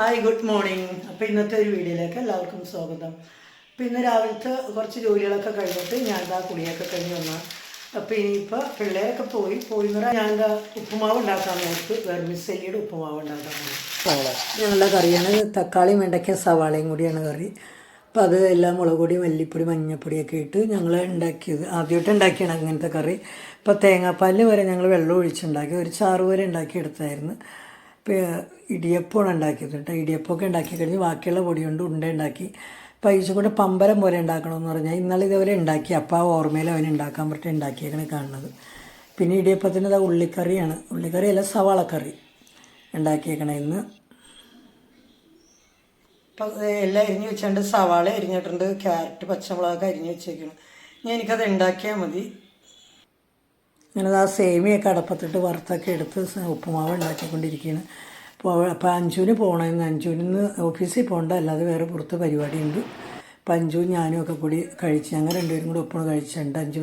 Hi good morning അപ്പോൾ ഇന്നത്തെ ഒരു വീഡിയോയിലേക്ക് എല്ലാവർക്കും സ്വാഗതം. അപ്പോൾ ഇന്ന് രാവിലത്തെ കുറച്ച് ജോലികളൊക്കെ കഴിഞ്ഞിട്ട് ഞാൻ എന്താ കുളിയൊക്കെ കഴിഞ്ഞ് വന്ന. അപ്പോൾ ഇനിയിപ്പോൾ പിള്ളേരൊക്കെ പോയി പോയി എന്ന് പറഞ്ഞാൽ ഞാൻ എന്താ ഉപ്പുമാവ് ഉണ്ടാക്കാൻ നോക്ക് വെർമിസെല്ലിയുടെ ഉപ്പുമാവ് ഉണ്ടാക്കാൻ നോക്കി ഞങ്ങളുടെ കറിയാണ്. തക്കാളിയും വെണ്ടയ്ക്ക സവാളയും കൂടിയാണ് കറി. അപ്പോൾ അത് എല്ലാം മുളക് പൊടി മല്ലിപ്പൊടി മഞ്ഞൾപ്പൊടിയൊക്കെ ഇട്ട് ഞങ്ങൾ ഉണ്ടാക്കിയത്. ആദ്യമായിട്ട് ഉണ്ടാക്കിയാണ് അങ്ങനത്തെ കറി. ഇപ്പോൾ തേങ്ങാപ്പാലിന് വരെ ഞങ്ങൾ വെള്ളം ഒഴിച്ചുണ്ടാക്കി ഒരു ചാറ് വരെ ഉണ്ടാക്കിയെടുത്തായിരുന്നു. ഇപ്പോൾ ഇടിയപ്പമാണ് ഉണ്ടാക്കിയത് കേട്ടോ ഇടിയപ്പമൊക്കെ ഉണ്ടാക്കി കഴിഞ്ഞ് ബാക്കിയുള്ള പൊടി കൊണ്ട് ഉണ്ട ഉണ്ടാക്കി. പൈസ കൊണ്ട് പമ്പരം പോലെ ഉണ്ടാക്കണമെന്ന് പറഞ്ഞാൽ ഇന്നലെ ഇതേപോലെ ഉണ്ടാക്കി. അപ്പോൾ ആ ഓർമ്മയിൽ അവൻ ഉണ്ടാക്കാൻ പറ്റി ഉണ്ടാക്കിയേക്കണേ കാണുന്നത്. പിന്നെ ഇടിയപ്പത്തിന് ഇതാ ഉള്ളിക്കറിയാണ്. ഉള്ളിക്കറി അല്ല സവാളക്കറി ഉണ്ടാക്കിയേക്കണേ ഇന്ന്. ഇപ്പം എല്ലാം അരിഞ്ഞ് വെച്ചിട്ടുണ്ട് സവാള അരിഞ്ഞിട്ടുണ്ട്. ക്യാരറ്റ് പച്ചമുളകൊക്കെ അരിഞ്ഞ് വെച്ചേക്കണം. ഇനി എനിക്കത് ഉണ്ടാക്കിയാൽ മതി. ഞാനത് ആ സേമിയൊക്കെ അടപ്പത്തിട്ട് വറുത്തൊക്കെ എടുത്ത് ഉപ്പുമാവ് ഉണ്ടാക്കിക്കൊണ്ടിരിക്കുകയാണ് അപ്പോൾ അപ്പോൾ അഞ്ചുവിന് പോകണമെന്ന് അഞ്ചുവിന് ഓഫീസിൽ പോകണ്ട അല്ലാതെ വേറെ പുറത്ത് പരിപാടിയുണ്ട്. അപ്പോൾ അഞ്ചുവും ഞാനും ഒക്കെ കൂടി കഴിച്ച് ഞങ്ങൾ രണ്ടുപേരും കൂടി ഒപ്പം കഴിച്ചിട്ടുണ്ട് അഞ്ച്